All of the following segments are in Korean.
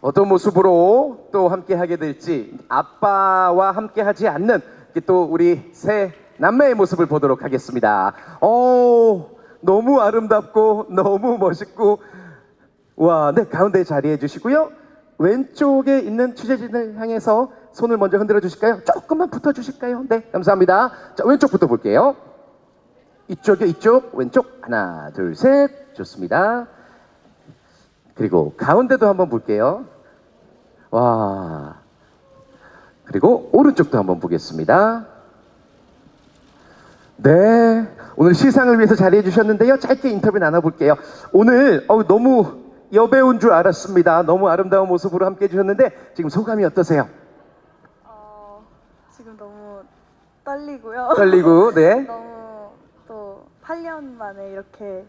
어떤 모습으로 또 함께 하게 될지 아빠와 함께 하지 않는 또 우리 새 남매의 모습을 보도록 하겠습니다. 오, 너무 아름답고 너무 멋있고 와, 네 가운데 자리해 주시고요. 왼쪽에 있는 취재진을 향해서 손을 먼저 흔들어 주실까요? 조금만 붙어 주실까요? 네, 감사합니다. 자, 왼쪽부터 볼게요. 이쪽에 이쪽 왼쪽 하나 둘 셋 좋습니다. 그리고 가운데도 한번 볼게요. 와. 그리고 오른쪽도 한번 보겠습니다. 네. 오늘 시상을 위해서 자리해 주셨는데요. 짧게 인터뷰 나눠볼게요. 오늘 어우, 너무 여배우인 줄 알았습니다. 너무 아름다운 모습으로 함께 해주셨는데 지금 소감이 어떠세요? 어, 지금 너무 떨리고요. 떨리고, 네. 너무 또 8년 만에 이렇게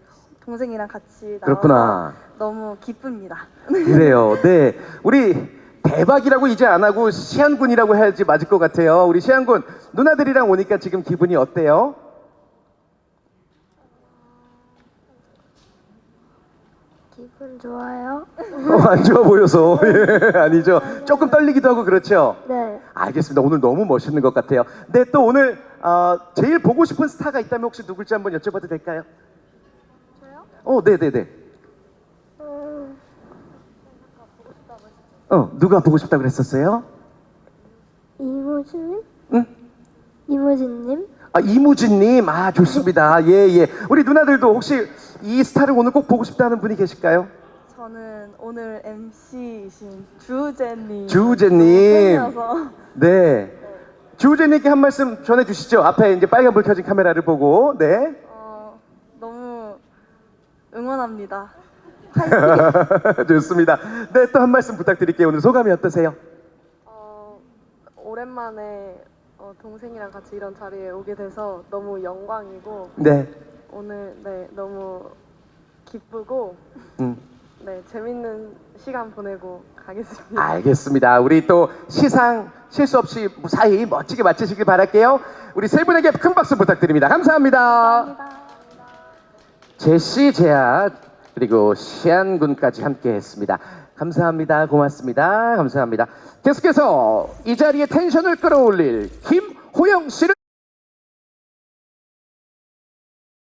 동생이랑 같이 나와서 그렇구나. 너무 기쁩니다. 그래요. 네. 우리 대박이라고 이제 안 하고 시안군이라고 해야지 맞을 것 같아요. 우리 시안군 누나들이랑 오니까 지금 기분이 어때요? 기분 좋아요? 어, 안 좋아 보여서 예, 아니죠. 조금 떨리기도 하고 그렇죠. 네. 알겠습니다. 오늘 너무 멋있는 것 같아요. 네, 또 오늘 어, 제일 보고 싶은 스타가 있다면 혹시 누굴지 한번 여쭤봐도 될까요? 어, 네, 네, 네. 음, 어, 누가 보고 싶다고 그랬었어요? 이모진님? 응? 이모진님? 아, 이무진님, 아 좋습니다. 예, 예. 우리 누나들도 혹시 이 스타를 오늘 꼭 보고 싶다는 분이 계실까요? 저는 오늘 MC이신 주제님. 주우재님. 팬이어서 네. 주우재님께 한 말씀 전해주시죠. 앞에 이제 빨간 불 켜진 카메라를 보고, 네. 응원합니다. 좋습니다. 네, 또 한 말씀 부탁드릴게요. 오늘 소감이 어떠세요? 어, 오랜만에 어, 동생이랑 같이 이런 자리에 오게 돼서 너무 영광이고 네. 오늘 네 너무 기쁘고 음. 네 재밌는 시간 보내고 가겠습니다. 알겠습니다. 우리 또 시상 실수 없이 무사히 멋지게 마치시길 바랄게요. 우리 세 분에게 큰 박수 부탁드립니다. 감사합니다. 제시 제아 그리고 시안 군까지 함께 했습니다. 감사합니다. 고맙습니다. 감사합니다. 계속해서 이 자리에 텐션을 끌어올릴 김호영 씨를